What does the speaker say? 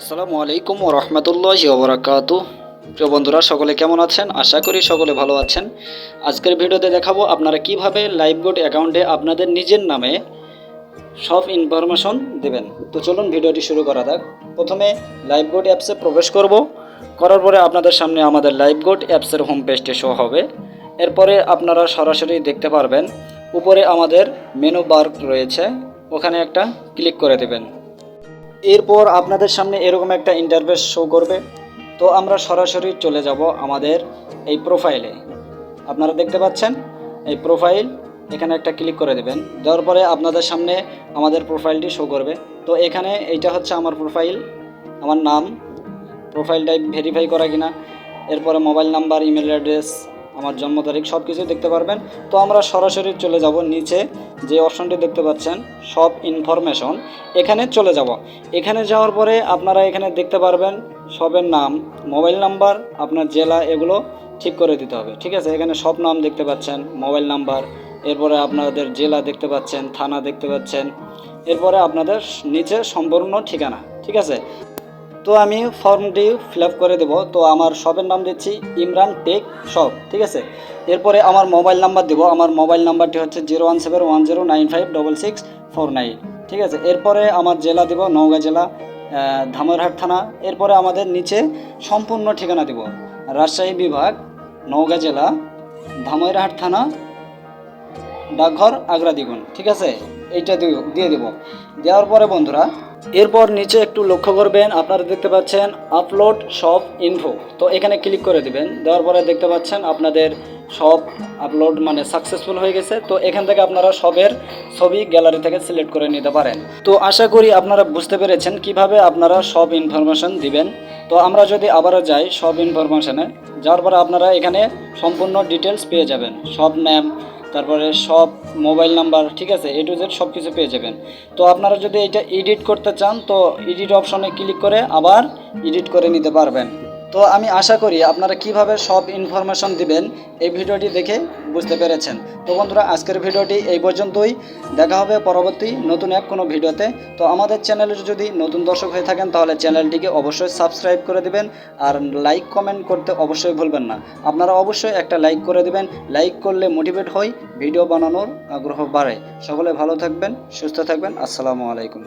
আসসালামু আলাইকুম রহমতুল্লাহ ওবরাকাতু প্রিয় বন্ধুরা, সকলে কেমন আছেন? আশা করি সকলে ভালো আছেন। আজকের ভিডিওতে দেখাবো আপনারা কীভাবে লাইভবোর্ড অ্যাকাউন্টে আপনাদের নিজের নামে সব ইনফরমেশন দেবেন। তো চলুন ভিডিওটি শুরু করা যাক। প্রথমে লাইভবোর্ড অ্যাপসে প্রবেশ করব। করার পরে আপনাদের সামনে আমাদের লাইভবোর্ড অ্যাপসের হোম পেজটি শো হবে। এরপরে আপনারা সরাসরি দেখতে পারবেন। উপরে আমাদের মেনু বার রয়েছে। ওখানে একটা ক্লিক করে দেবেন। এরপর আপনাদের সামনে এরকম একটা ইন্টারফেস শো করবে। তো আমরা সরাসরি চলে যাব আমাদের এই প্রোফাইলে আপনারা দেখতে পাচ্ছেন, এই প্রোফাইল এখানে একটা ক্লিক করে দেবেন। দেওয়ার পরে আপনাদের সামনে আমাদের প্রোফাইলটি শো করবে। তো এখানে এইটা হচ্ছে আমার প্রোফাইল আমার নাম প্রোফাইলটাই ভেরিফাই করা কিনা। এরপরে মোবাইল নাম্বার ইমেল অ্যাড্রেস আমার জন্ম তারিখ সব কিছু দেখতে পারবেন। তো আমরা সরাসরি চলে যাব নিচে, যে অপশনটি দেখতে পাচ্ছেন, সব ইনফরমেশন এখানে চলে যাব। এখানে যাওয়ার পরে আপনারা এখানে দেখতে পারবেন সবের নাম মোবাইল নাম্বার আপনার জেলা, এগুলো ঠিক করে দিতে হবে। ঠিক আছে? এখানে সব নাম দেখতে পাচ্ছেন মোবাইল নাম্বার এরপরে আপনাদের জেলা দেখতে পাচ্ছেন, থানা দেখতে পাচ্ছেন, এরপরে আপনাদের নিচে সম্পূর্ণ ঠিকানা। ঠিক আছে? তো আমি ফর্মটি ফিল করে দেবো। তো আমার শপের নাম দিচ্ছি ইমরান টেক শপ, ঠিক আছে? এরপরে আমার মোবাইল নাম্বার দেবো। আমার মোবাইল নাম্বারটি হচ্ছে zero one seven one zero nine five double six four nine, ঠিক আছে? এরপরে আমার জেলা দেবো, নওগাঁ জেলা ধামরহাট থানা। এরপরে আমাদের নিচে সম্পূর্ণ ঠিকানা দেবো। রাজশাহী বিভাগ, নওগাঁ জেলা ধামইরহাট থানা, ডাকঘর, আগ্রা দ্বিগুণ, ঠিক আছে? এইটা দিয়ে দেব। দেওয়ার পরে বন্ধুরা এরপর নিচে একটু লক্ষ্য করবেন, আপনারা দেখতে পাচ্ছেন আপলোড সব ইনফো তো এখানে ক্লিক করে দিবেন, দেওয়ার পরে দেখতে পাচ্ছেন আপনাদের সব আপলোড মানে সাকসেসফুল হয়ে গেছে। তো এখান থেকে আপনারা সবের ছবি গ্যালারি থেকে সিলেক্ট করে নিতে পারেন। তো আশা করি আপনারা বুঝতে পেরেছেন কীভাবে আপনারা সব ইনফরমেশন দিবেন। তো আমরা যদি আবারও যাই সব ইনফরমেশনে যাওয়ার পরে আপনারা এখানে সম্পূর্ণ ডিটেলস পেয়ে যাবেন। সব নেম তারপরে সব মোবাইল নাম্বার, ঠিক আছে এ টু জেড সব কিছু পেয়ে যাবেন। তো আপনারা যদি এটা এডিট করতে চান, তো এডিট অপশনে ক্লিক করে আবার এডিট করে নিতে পারবেন। তো আমি আশা করি আপনারা কীভাবে সব ইনফরমেশন দিবেন এই ভিডিওটি দেখে বুঝতে পেরেছেন। তো বন্ধুরা, আজকের ভিডিওটি এই পর্যন্তই। দেখা হবে পরবর্তী নতুন এক কোনো ভিডিওতে। তো আমাদের চ্যানেলের যদি নতুন দর্শক হয়ে থাকেন, তাহলে চ্যানেলটিকে অবশ্যই সাবস্ক্রাইব করে দিবেন আর লাইক কমেন্ট করতে অবশ্যই ভুলবেন না। আপনারা অবশ্যই একটা লাইক করে দিবেন। লাইক করলে মোটিভেট হই ভিডিও বানানোর আগ্রহ বাড়ে। সকলে ভালো থাকবেন, সুস্থ থাকবেন। আসসালামু আলাইকুম।